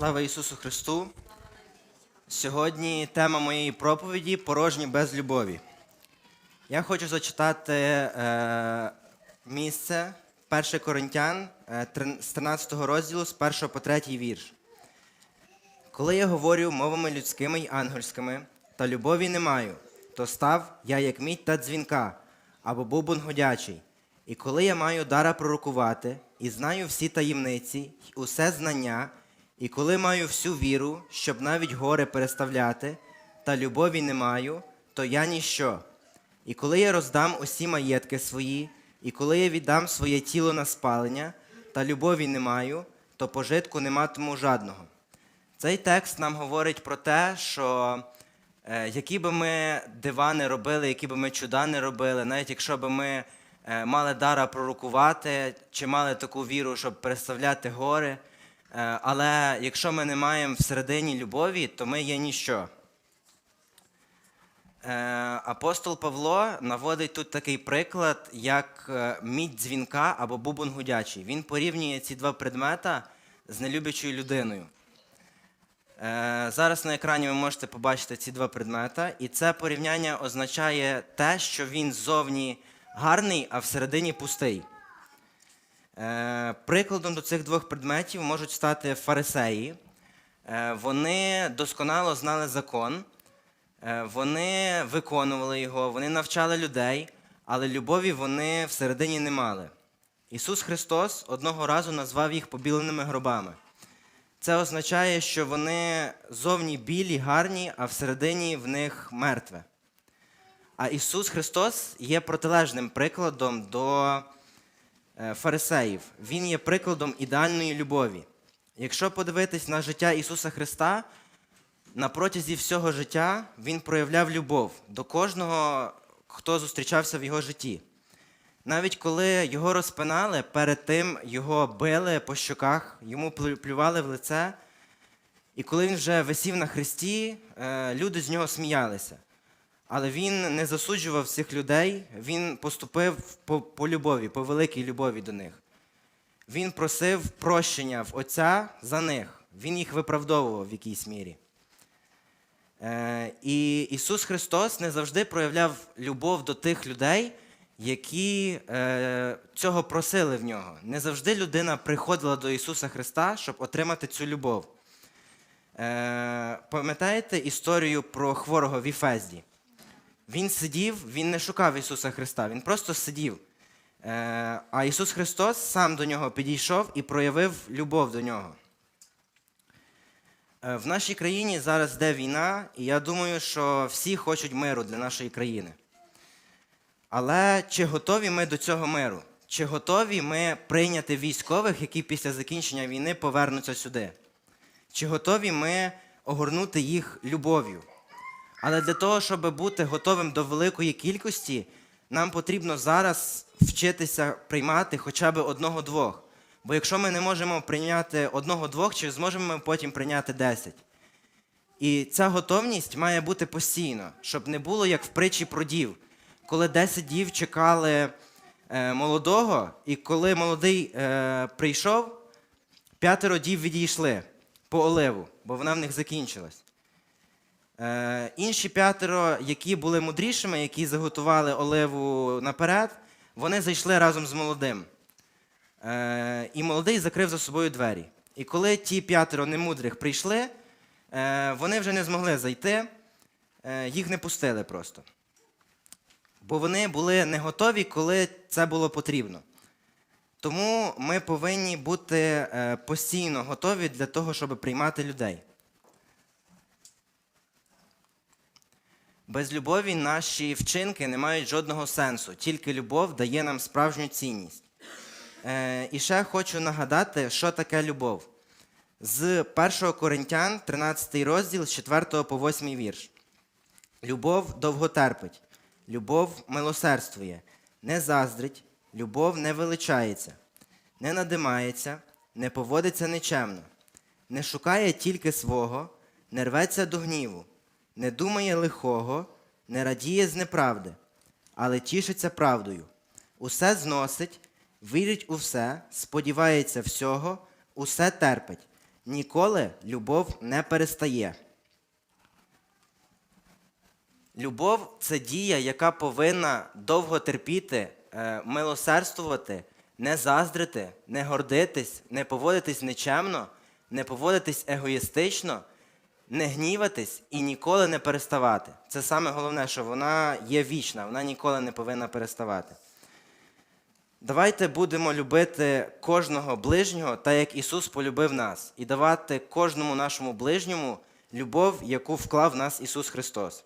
Слава Ісусу Христу! Сьогодні тема моєї проповіді порожні без любові. Я хочу зачитати е, місце 1 Коринтян е, з 13 розділу з 1 по 3 вірш. Коли я говорю мовами людськими й ангельськими, та любові не маю, то став я як мідь та дзвінка, або бубон годячий. І коли я маю дара пророкувати, і знаю всі таємниці, й усе знання, і коли маю всю віру, щоб навіть гори переставляти, та любові не маю, то я ніщо. І коли я роздам усі маєтки свої, і коли я віддам своє тіло на спалення, та любові не маю, то пожитку не матиму жадного. Цей текст нам говорить про те, що е, які би ми дива не робили, які би ми чуда не робили, навіть якщо би ми е, мали дара пророкувати, чи мали таку віру, щоб переставляти гори, але якщо ми не маємо всередині любові, то ми є ніщо. Е, Апостол Павло наводить тут такий приклад, як е, мідь дзвінка або бубон гудячий. Він порівнює ці два предмета з нелюбячою людиною. Е, Зараз на екрані ви можете побачити ці два предмета, і це порівняння означає те, що він ззовні гарний, а всередині пустий. Е, Прикладом до цих двох предметів можуть стати фарисеї. Е, Вони досконало знали закон, е, вони виконували його, вони навчали людей, але любові вони всередині не мали. Ісус Христос одного разу назвав їх побіленими гробами. Це означає, що вони зовні білі, гарні, а всередині в них мертве. А Ісус Христос є протилежним прикладом до фарисеїв. Він є прикладом ідеальної любові. Якщо подивитись на життя Ісуса Христа, на протязі всього життя Він проявляв любов до кожного, хто зустрічався в його житті. Навіть коли його розпинали, перед тим його били по щоках, йому плю- плювали в лице. І коли він вже висів на хресті, е, люди з нього сміялися. Але він не засуджував цих людей, він поступив по, по любові, по великій любові до них. Він просив прощення в Отця за них. Він їх виправдовував в якійсь мірі. Е, і Ісус Христос не завжди проявляв любов до тих людей, які е, цього просили в нього. Не завжди людина приходила до Ісуса Христа, щоб отримати цю любов. Е, пам'ятаєте історію про хворого в Іфезді? Він сидів, він не шукав Ісуса Христа, він просто сидів. Е, а Ісус Христос сам до нього підійшов і проявив любов до нього. Е, В нашій країні зараз йде війна, і я думаю, що всі хочуть миру для нашої країни. Але чи готові ми до цього миру? Чи готові ми прийняти військових, які після закінчення війни повернуться сюди? Чи готові ми огорнути їх любов'ю? Але для того, щоб бути готовим до великої кількості, нам потрібно зараз вчитися приймати хоча б одного-двох. Бо якщо ми не можемо прийняти одного-двох, чи зможемо ми потім прийняти десять? І ця готовність має бути постійно, щоб не було як в притчі про дів, коли 10 дів чекали е, молодого, і коли молодий е, прийшов, п'ятеро дів відійшли по оливу, бо вона в них закінчилась. Е, інші п'ятеро, які були мудрішими, які заготували оливу наперед, вони зайшли разом з молодим. Е, і молодий закрив за собою двері. І коли ті п'ятеро немудрих прийшли, е, вони вже не змогли зайти, їх не пустили просто. Бо вони були не готові, коли це було потрібно. Тому ми повинні бути постійно готові для того, щоб приймати людей. Без любові наші вчинки не мають жодного сенсу, тільки любов дає нам справжню цінність. Е, і ще хочу нагадати, що таке любов. З 1 Коринтян, 13 розділ, з 4 по 8 вірш. Любов довго терпить, любов милосердствує, не заздрить, любов не величається, не надимається, не поводиться нечемно, не шукає тільки свого, не рветься до гніву, не думає лихого, не радіє з неправди, але тішиться правдою. Усе зносить, вірить у все, сподівається всього, усе терпить. ніколи любов не перестає. Любов це дія, яка повинна довго терпіти, е, милосердствувати, не заздрити, не гордитись, не поводитись нечемно, не поводитись егоїстично, не гніватись і ніколи не переставати. Це саме головне, що вона є вічна, вона ніколи не повинна переставати. Давайте будемо любити кожного ближнього, так як Ісус полюбив нас, і давати кожному нашому ближньому любов, яку вклав в нас Ісус Христос.